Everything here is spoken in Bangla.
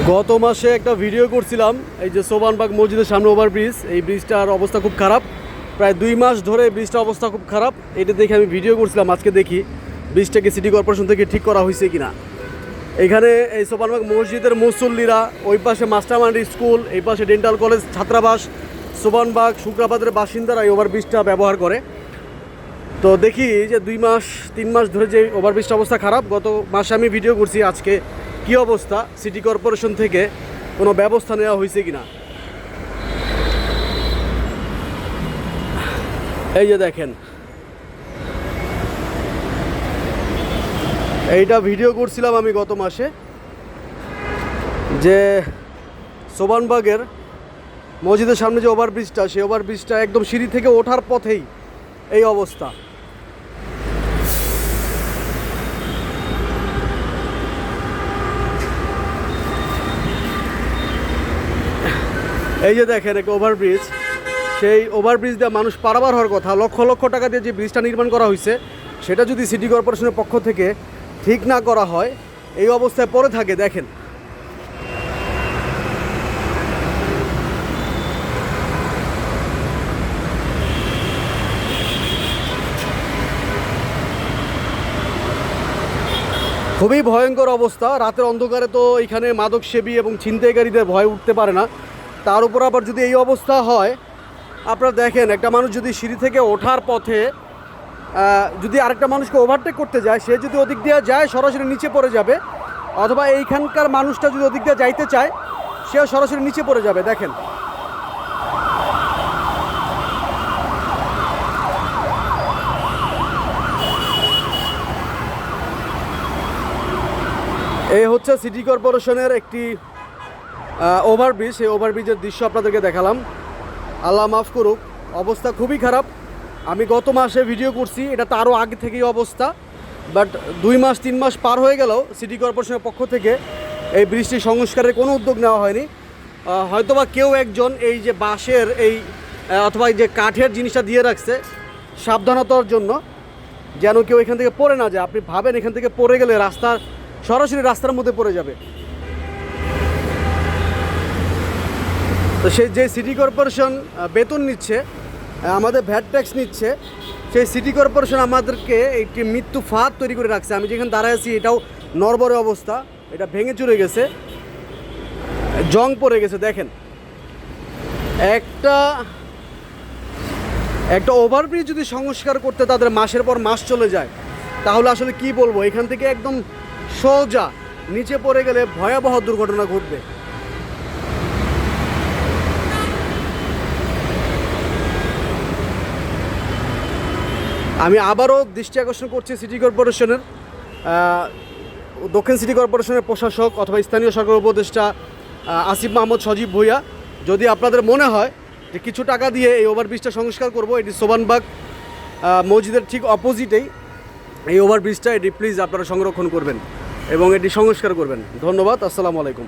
গত মাসে একটা ভিডিও করছিলাম, এই যে সোবানবাগ মসজিদের সামনে ওভার ব্রিজ এই ব্রিজটার অবস্থা খুব খারাপ। প্রায় দুই মাস ধরে এই ব্রিজটার অবস্থা খুব খারাপ। এটা দেখে আমি ভিডিও করছিলাম, আজকে দেখি ব্রিজটাকে সিটি কর্পোরেশন থেকে ঠিক করা হয়েছে কি না এখানে এই সোবানবাগ মসজিদের মুসল্লিরা, ওই পাশে মাস্টারমান্ডি স্কুল এই পাশে ডেন্টাল কলেজ ছাত্রাবাস সোবানবাগ শুক্রাবাদের বাসিন্দারা এই ওভার ব্রিজটা ব্যবহার করে। তো দেখি যে দুই মাস, তিন মাস ধরে যে ওভারব্রিজটা অবস্থা খারাপ, গত মাসে আমি ভিডিও করছি আজকে কি অবস্থা সিটি কর্পোরেশন থেকে কোনো ব্যবস্থা নেওয়া হয়েছে কিনা? এই যে দেখেন। এইটা ভিডিও করছিলাম আমি গত মাসে যে সোবানবাগের মসজিদের সামনে যে ওভারব্রিজটা সেই ওভারব্রিজটা একদম সিঁড়ি থেকে ওঠার পথেই এই অবস্থা। এই যে দেখেন একটা ওভারব্রিজ সেই ওভারব্রিজ দিয়ে মানুষ পারাবার হওয়ার কথা, লক্ষ লক্ষ টাকা দিয়ে যে ব্রিজটা নির্মাণ করা হয়েছে, সেটা যদি সিটি কর্পোরেশনের পক্ষ থেকে ঠিক না করা হয়, এই অবস্থায় পড়ে থাকে, দেখেন। খুবই ভয়ঙ্কর অবস্থা, রাতের অন্ধকারে তো এখানে মাদক সেবী এবং ছিনতাইকারীদের ভয় উঠতে পারে না। তার উপর আবার যদি এই অবস্থা হয়, আপনারা দেখেন, একটা মানুষ যদি সিঁড়ি থেকে ওঠার পথে যদি আরেকটা মানুষকে ওভারটেক করতে যায়, সে যদি ওদিক দিয়ে যায়, সরাসরি নিচে পড়ে যাবে, অথবা এইখানকার মানুষটা যদি ওদিক দিয়ে যাইতে চায় সেও সরাসরি নিচে পড়ে যাবে, দেখেন। এই হচ্ছে সিটি কর্পোরেশনের একটি ওভারব্রিজ সেই ওভারব্রিজের দৃশ্য আপনাদেরকে দেখালাম। আল্লাহ মাফ করুক, অবস্থা খুবই খারাপ। আমি গত মাসে ভিডিও করছি, এটা তারও আগে থেকেই অবস্থা। বাট দুই মাস, তিন মাস পার হয়ে গেলেও সিটি কর্পোরেশনের পক্ষ থেকে। এই ব্রিজটি সংস্কারের কোনো উদ্যোগ নেওয়া হয়নি। হয়তোবা কেউ একজন এই যে বাঁশের এই অথবা এই যে কাঠের জিনিসটা দিয়ে রাখছে, সাবধানতার জন্য, যেন কেউ এখান থেকে পড়ে না যায়। আপনি ভাবেন এখান থেকে পড়ে গেলে রাস্তার সরাসরি রাস্তার মধ্যে পড়ে যাবে। তো সেই যে সিটি কর্পোরেশন বেতন নিচ্ছে আমাদের ভ্যাট ট্যাক্স নিচ্ছে, সেই সিটি কর্পোরেশন আমাদেরকে একটি মৃত্যু ফাঁদ তৈরি করে রাখছে। আমি যেখানে দাঁড়ায় আছি এটাও নরবরে অবস্থা, এটা ভেঙে চুরে গেছে, জং পড়ে গেছে, দেখেন। একটা একটা ওভারব্রিজ যদি সংস্কার করতে তাদের মাসের পর মাস চলে যায়, তাহলে আসলে কি বলব? এখান থেকে একদম সোজা, নিচে পড়ে গেলে ভয়াবহ দুর্ঘটনা ঘটবে। আমি আবারও দৃষ্টি আকর্ষণ করছি সিটি কর্পোরেশনের দক্ষিণ সিটি কর্পোরেশনের প্রশাসক অথবা স্থানীয় সরকার উপদেষ্টা আসিফ মাহমুদ সজীব ভুইয়া। যদি আপনাদের মনে হয় যে কিছু টাকা দিয়ে এই ওভারব্রিজটা সংস্কার করব, এটি সোবানবাগ মসজিদের ঠিক অপোজিটেই এই ওভারব্রিজটা, এটি প্লিজ আপনারা সংরক্ষণ করবেন এবং এটি সংস্কার করবেন। ধন্যবাদ, আসসালামু আলাইকুম।